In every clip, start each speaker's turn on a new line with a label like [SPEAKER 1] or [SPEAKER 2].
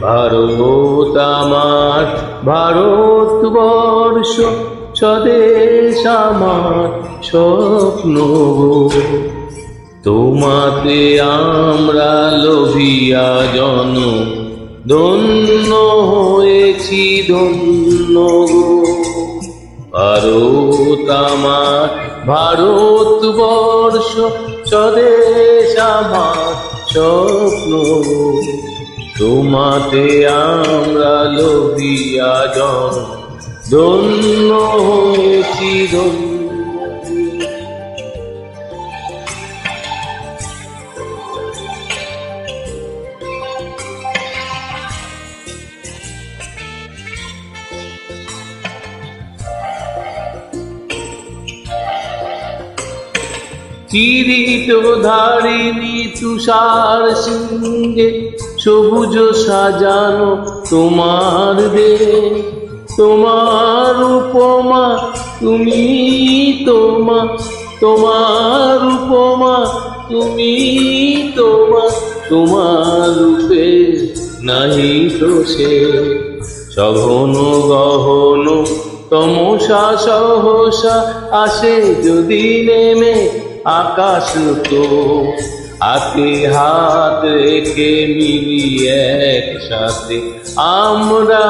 [SPEAKER 1] ভারত আমার, ভারতবর্ষ স্বদেশ আমার স্বপ্ন তোমাতে আমরা লোভিয়া জন, ধন্য হয়েছি ধন্য ভারত আমার, ভারতবর্ষ স্বদেশ আমার স্বপ্ন। তোমাতে আমরা লোভিয়া জন ধন্য হয়েছি ধন্য ধারিণী তুষার সিংহে সবুজ সাজানো তোমার দে তোমার উপমা, তুমি তোমা, তোমার উপমা, তুমি তোমা, তোমার রূপে নাহি তো সে। সঘন গহন তমসা সহসা আসে যদি নেমে আকাশ তো। হাতে হাত রেখে মিলি একসাথে। আমরা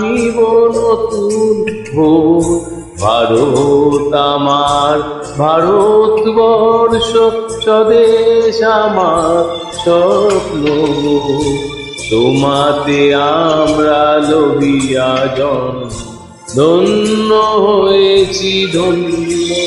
[SPEAKER 1] নিব নতুন ভোর। ভারত আমার, ভারতবর্ষ, স্বদেশ আমার স্বপ্ন। তোমাতে আমরা লোভিয়া জন, ধন্য হয়েছি ধন্য।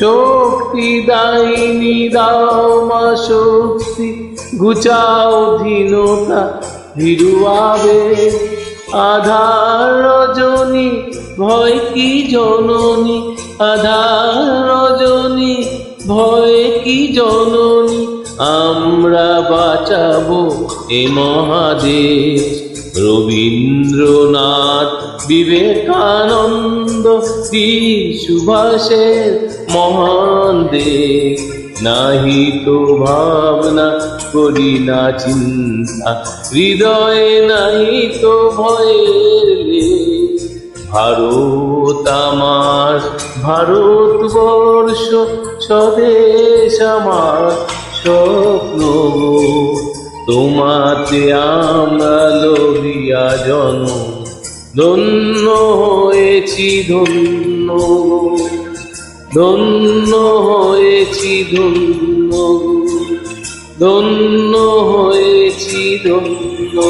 [SPEAKER 1] শক্তি দাইনি দাও মা শক্তি ঘুচাও ধীনতা ভিড়ুয়াবে আধার রজনী, ভয় কি জননী? আধার রজনী, ভয় কি জননী? আমরা বাঁচাবো এ মহাদেশ। রবীন্দ্রনাথ বিবেকানন্দ বীর সুভাষের মহান দেশ নাহি তো ভাবনা করি না চিন্তা, হৃদয়ে নাহি তো লেশ। ভারত আমার, ভারতবর্ষ স্বদেশ আমার, স্বপ্ন তোমাতে আমরা লোভিয়া জন ধন্য হয়েছি ধন্য। ধন্য হয়েছি ধন্য। ধন্য হয়েছি ধন্য।